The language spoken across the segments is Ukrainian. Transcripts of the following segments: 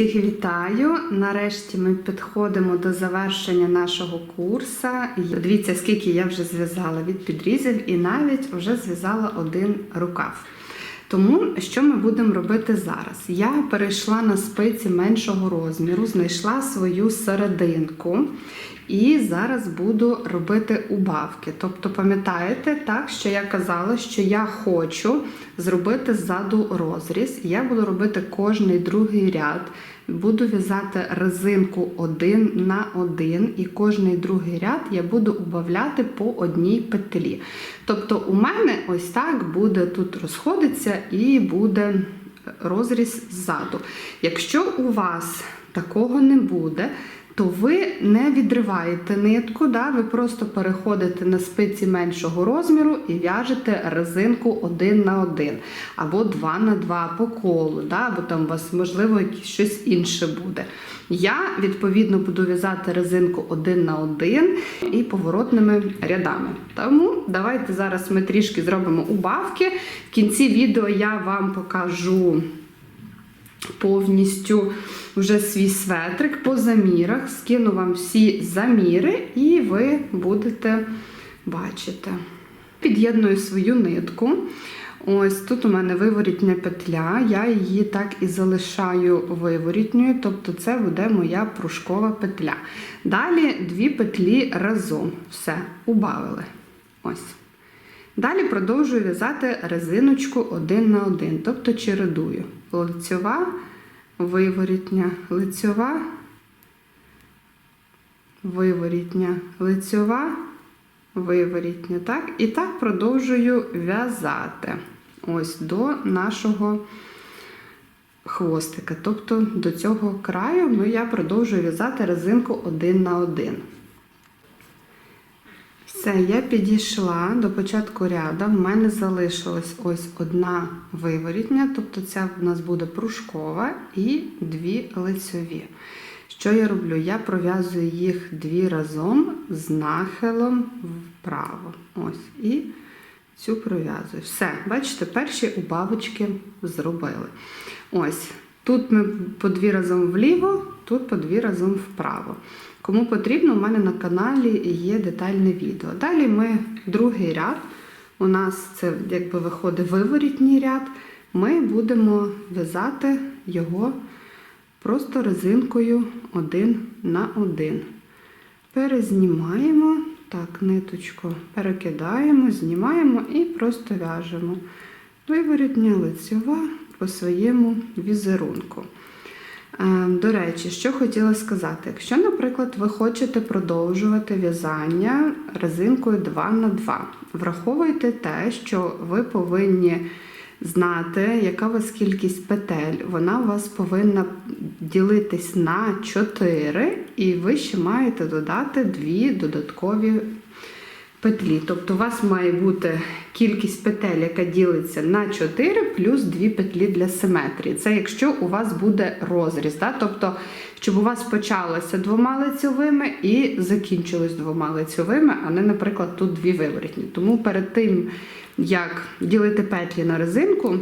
Всіх вітаю! Нарешті ми підходимо до завершення нашого курсу. Дивіться, скільки я вже зв'язала від підрізів і навіть вже зв'язала один рукав. Тому що ми будемо робити зараз? Я перейшла на спиці меншого розміру, знайшла свою серединку і зараз буду робити убавки. Тобто, пам'ятаєте, так, що я казала, що я хочу зробити ззаду розріз. Я буду робити кожний другий ряд. Буду в'язати резинку один на один, і кожний другий ряд я буду убавляти по одній петлі. Тобто, у мене ось так буде тут розходиться і буде розріз ззаду. Якщо у вас такого не буде, то ви не відриваєте нитку, да? ви просто переходите на спиці меншого розміру і в'яжете резинку один на один, або два на два по колу, да? або там у вас, можливо, щось інше буде. Я, відповідно, буду в'язати резинку один на один і поворотними рядами. Тому давайте зараз ми трішки зробимо убавки. В кінці відео я вам покажу повністю вже свій светрик по замірах. Скину вам всі заміри, і ви будете бачити. Під'єдную свою нитку. Ось тут у мене виворітня петля, я її так і залишаю виворітньою, тобто це буде моя пружкова петля. Далі дві петлі разом. Все, убавили. Ось. Далі продовжую в'язати резиночку один на один, тобто чередую. Лицьова, виворітня, лицьова, виворітня, лицьова, виворітня. Так? І так продовжую в'язати ось до нашого хвостика. Тобто до цього краю ну, я продовжую в'язати резинку один на один. Все, я підійшла до початку ряду. В мене залишилась ось одна виворітня, тобто це в нас буде пружкова і дві лицьові. Що я роблю? Я пров'язую їх дві разом з нахилом вправо. Ось. І цю пров'язую. Все, бачите, перші убавочки зробили. Ось. Тут ми по дві разом вліво, тут по дві разом вправо. Кому потрібно, у мене на каналі є детальне відео. Далі ми другий ряд, у нас це якби виходить виворітній ряд, ми будемо в'язати його просто резинкою один на один. Перезнімаємо, так, ниточку перекидаємо, знімаємо і просто в'яжемо. Виворітня лицьова по своєму візерунку. До речі, що хотіла сказати, якщо, наприклад, ви хочете продовжувати в'язання резинкою 2 на 2 враховуйте те, що ви повинні знати, яка у вас кількість петель. Вона у вас повинна ділитись на 4, і ви ще маєте додати 2 додаткові петлі. Тобто у вас має бути кількість петель, яка ділиться на 4 плюс 2 петлі для симетрії. Це якщо у вас буде розріз. Да? Тобто, щоб у вас почалося двома лицьовими і закінчилось двома лицьовими, а не, наприклад, тут дві виворітні. Тому перед тим, як ділити петлі на резинку,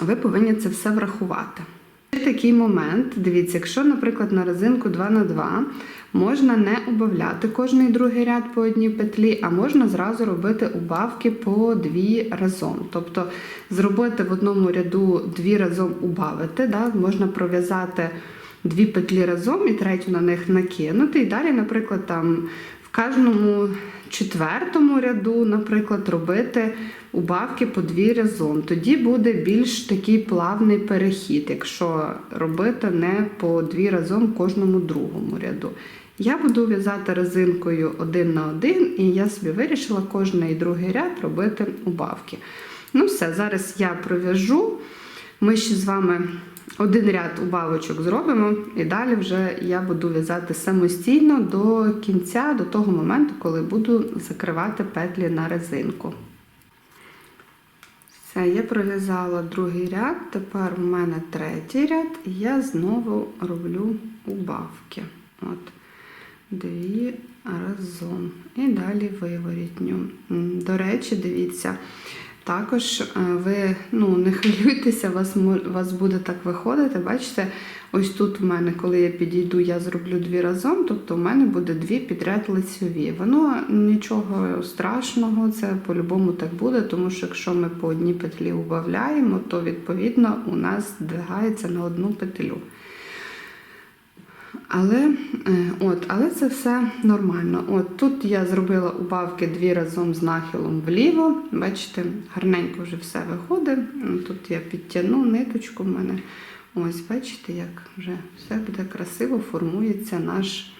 ви повинні це все врахувати. Такий момент, дивіться, якщо, наприклад, на резинку 2 на 2 можна не убавляти кожний другий ряд по одній петлі, а можна зразу робити убавки по дві разом. Тобто зробити в одному ряду дві разом убавити, да? можна пров'язати дві петлі разом і третю на них накинути. І далі, наприклад, там в кожному четвертому ряду, наприклад, робити убавки по дві разом. Тоді буде більш такий плавний перехід, якщо робити не по дві разом кожному другому ряду. Я буду в'язати резинкою один на один, і я собі вирішила кожний другий ряд робити убавки. Ну, все, зараз я пров'яжу. Ми ще з вами один ряд убавочок зробимо, і далі вже я буду в'язати самостійно до кінця, до того моменту, коли буду закривати петлі на резинку. Все, я пров'язала другий ряд, тепер у мене третій ряд, і я знову роблю убавки. Дві разом. І далі виворітню. До речі, дивіться, Також е, ви ну, не хвилюйтеся, вас, вас буде так виходити. Бачите, ось тут у мене, коли я підійду, я зроблю дві разом, тобто у мене буде дві підряд лицьові. Воно нічого страшного, це по-любому так буде, тому що якщо ми по одній петлі убавляємо, то відповідно у нас здвигається на одну петлю. Але, е, от, але це все нормально. От тут я зробила убавки дві разом з нахилом вліво. Бачите, гарненько вже все виходить. Тут я підтягну ниточку в мене. Ось, бачите, як вже все буде красиво, формується наш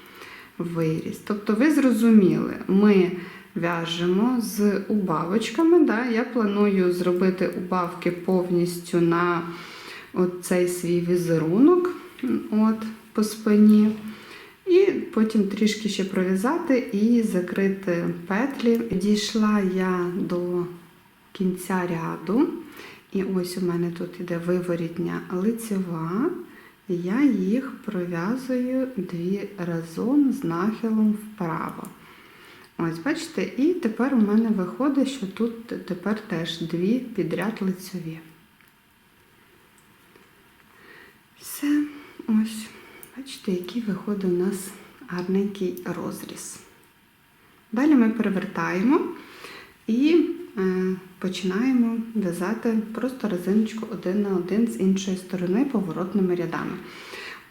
виріс. Тобто, ви зрозуміли, ми в'яжемо з убавочками. Да? Я планую зробити убавки повністю на цей свій візерунок. От, по спині. І потім трішки ще пров'язати і закрити петлі. Дійшла я до кінця ряду. І ось у мене тут іде виворітня лицева. Я їх пров'язую дві разом з нахилом вправо. Ось, бачите, і тепер у мене виходить, що тут тепер теж дві підряд лицеві. Все, ось. Бачите, який виходить у нас гарненький розріз. Далі ми перевертаємо і е, починаємо в'язати просто резиночку один на один з іншої сторони поворотними рядами.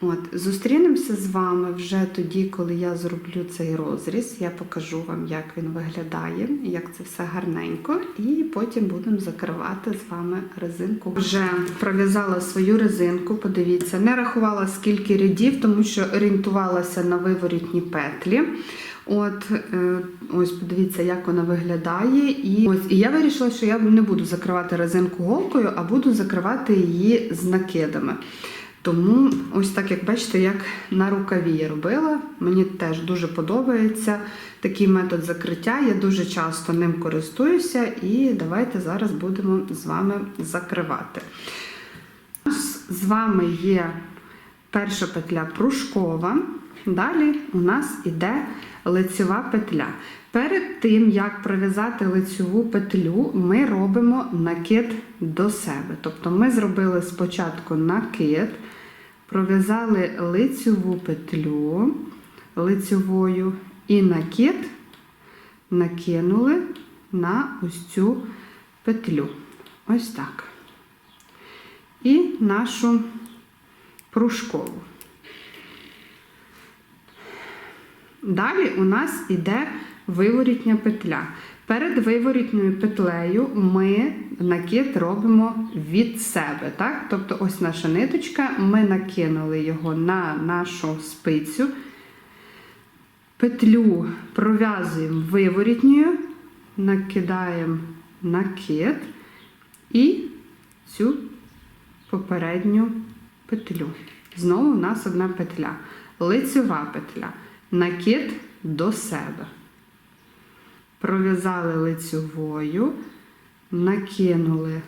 От, зустрінемося з вами вже тоді, коли я зроблю цей розріз. Я покажу вам, як він виглядає, як це все гарненько, і потім будемо закривати з вами резинку. Вже пров'язала свою резинку, подивіться, не рахувала скільки рядів, тому що орієнтувалася на виворітні петлі. От е, ось подивіться, як вона виглядає. І ось і я вирішила, що я не буду закривати резинку голкою, а буду закривати її з накидами. Тому ось так, як бачите, як на рукаві я робила. Мені теж дуже подобається такий метод закриття. Я дуже часто ним користуюся, і давайте зараз будемо з вами закривати. З вами є перша петля пружкова. Далі у нас іде лицева петля. Перед тим, як пров'язати лицеву петлю, ми робимо накид до себе. Тобто ми зробили спочатку накид, пров'язали лицеву петлю лицевою і накид накинули на ось цю петлю. Ось так. І нашу пружкову. Далі у нас іде виворітня петля. Перед виворітньою петлею ми накид робимо від себе. Так? Тобто, ось наша ниточка, ми накинули його на нашу спицю. Петлю пров'язуємо виворітньою, накидаємо накид і цю попередню петлю. Знову у нас одна петля. Лицева петля. Накид до себе. Пров'язали лицевою, накинули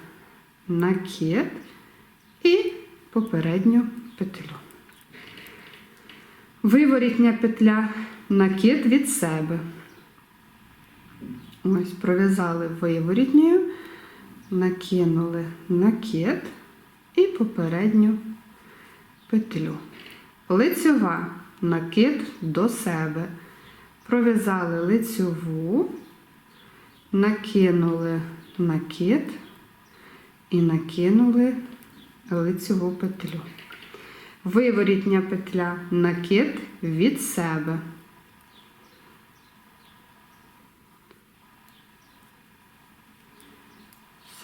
накид і попередню петлю. Виворітня петля, накид від себе. Ось, пров'язали виворітньою, накинули накид і попередню петлю. Лицева накид до себе. Пров'язали лицеву, накинули накид і накинули лицеву петлю. Виворітня петля накид від себе.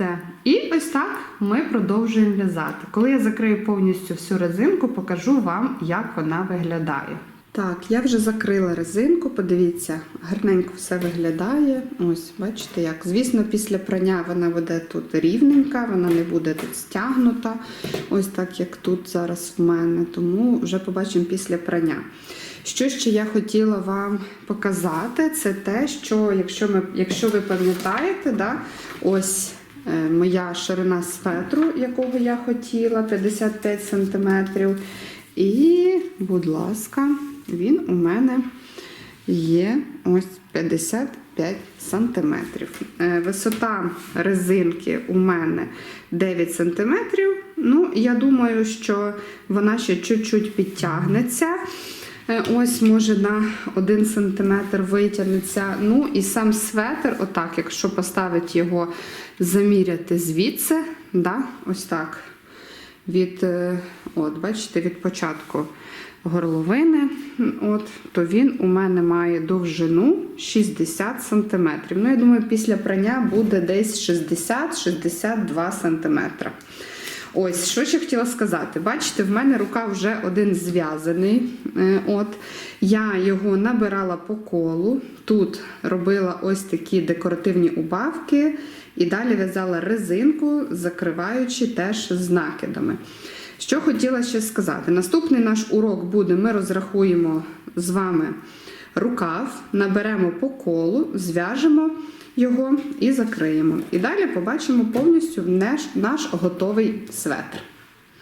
Все. І ось так ми продовжуємо в'язати. Коли я закрию повністю всю резинку, покажу вам, як вона виглядає. Так, я вже закрила резинку, подивіться, гарненько все виглядає. Ось, бачите як. Звісно, після прання вона буде тут рівненька, вона не буде тут стягнута, ось так, як тут зараз в мене. Тому вже побачимо після прання. Що ще я хотіла вам показати, це те, що якщо, ми, якщо ви пам'ятаєте, да, ось моя ширина светру, якого я хотіла, 55 см. І, будь ласка, він у мене є ось 50 5 см. Висота резинки у мене 9 см. Ну, я думаю, що вона ще чуть-чуть підтягнеться. Е, Ось, може, на 1 см витягнеться. Ну і сам светр, отак, якщо поставити його, заміряти звідси, да, ось так. Від, е, от, бачите, від початку горловини, от, то він у мене має довжину 60 см. Ну, я думаю, після прання буде десь 60-62 см. Ось, що ще хотіла сказати. Бачите, в мене рука вже один зв'язаний. Е, От, я його набирала по колу. Тут робила ось такі декоративні убавки, і далі в'язала резинку, закриваючи теж з накидами. Що хотіла ще сказати. Наступний наш урок буде: ми розрахуємо з вами рукав, наберемо по колу, зв'яжемо його і закриємо. І далі побачимо повністю наш, готовий светр.